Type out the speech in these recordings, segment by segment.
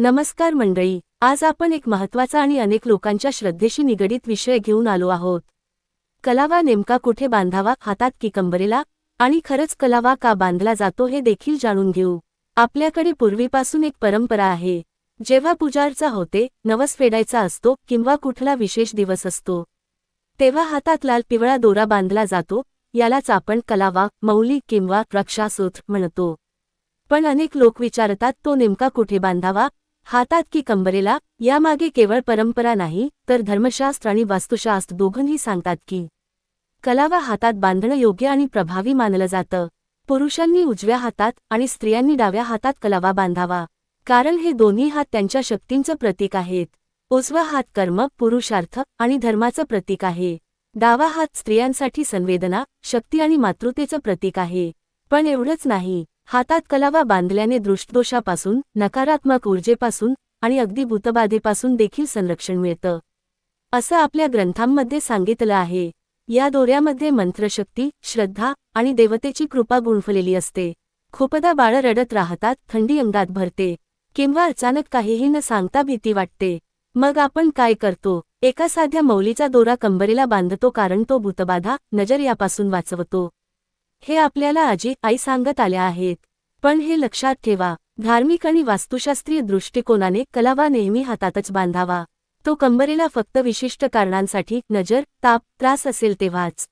नमस्कार मंडळी आज आपण एक महत्त्वाचा आणि अनेक लोकांच्या श्रद्धेशी निगडीत विषय घेऊन आलो आहोत. कलावा नेमका कुठे बांधावा हातात की कंबरेला आणि खरंच कलावा का बांधला जातो हे देखील जाणून घेऊ. आपल्याकडे पूर्वीपासून एक परंपरा आहे. जेव्हा पुजारचा होते नवस फेडायचा असतो किंवा कुठला विशेष दिवस असतो. तेव्हा हातात लाल पिवळा दोरा बांधला जातो यालाच आपण कलावा मौली किंवा रक्षासूत्र म्हणतो. पण अनेक लोक विचारतात तो नेमका कुठे बांधावा? हातात की कंबरेला यामागे केवळ परंपरा नाही तर धर्मशास्त्र आणि वास्तुशास्त्र दोघंही सांगतात की कलावा हातात बांधणं योग्य आणि प्रभावी मानलं जातं. पुरुषांनी उजव्या हातात आणि स्त्रियांनी डाव्या हातात कलावा बांधावा. कारण हे दोन्ही हात त्यांच्या शक्तींचं प्रतीक आहेत. उजवा हात कर्म पुरुषार्थ आणि धर्माचं प्रतीक आहे. डावा हात स्त्रियांसाठी संवेदना शक्ती आणि मातृतेचं प्रतीक आहे. पण एवढंच नाही. हातात कलावा बांधल्याने दृष्टदोषापासून नकारात्मक ऊर्जेपासून आणि अगदी भूतबाधेपासून देखील संरक्षण मिळतं. असं आपल्या ग्रंथांमध्ये सांगितलं आहे. या दोऱ्यामध्ये मंत्रशक्ती श्रद्धा आणि देवतेची कृपा गुंफलेली असते. खूपदा बाळं रडत राहतात थंडी अंगात भरते. किंवा अचानक काहीही न सांगता भीती वाटते. मग आपण काय करतो? एका साध्या मौलीचा दोरा कंबरेला बांधतो कारण तो भूतबाधा नजर यापासून वाचवतो. हे आपल्याला आजी आई सांगत आल्या आहेत. पण हे लक्षात ठेवा धार्मिक आणि वास्तुशास्त्रीय दृष्टिकोनाने कलावा नेहमी हातातच बांधावा. तो कंबरेला फक्त विशिष्ट कारणांसाठी नजर ताप त्रास असेल तेव्हाच.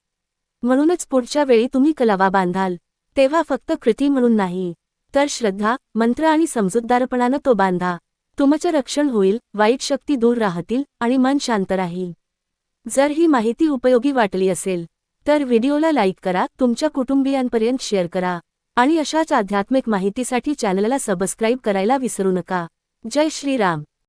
म्हणूनच पुढच्या वेळी तुम्ही कलावा बांधाल. तेव्हा फक्त कृती म्हणून नाही. तर श्रद्धा मंत्र आणि समजूतदारपणानं तो बांधा. तुमचं रक्षण होईल वाईट शक्ती दूर राहतील आणि मन शांत राहील. जर ही माहिती उपयोगी वाटली असेल तर व्हिडिओला लाईक करा तुमच्या कुटुंबियांपर्यंत शेअर करा आणि अशाच आध्यात्मिक माहितीसाठी चॅनलला सबस्क्राईब करायला विसरू नका. जय श्रीराम.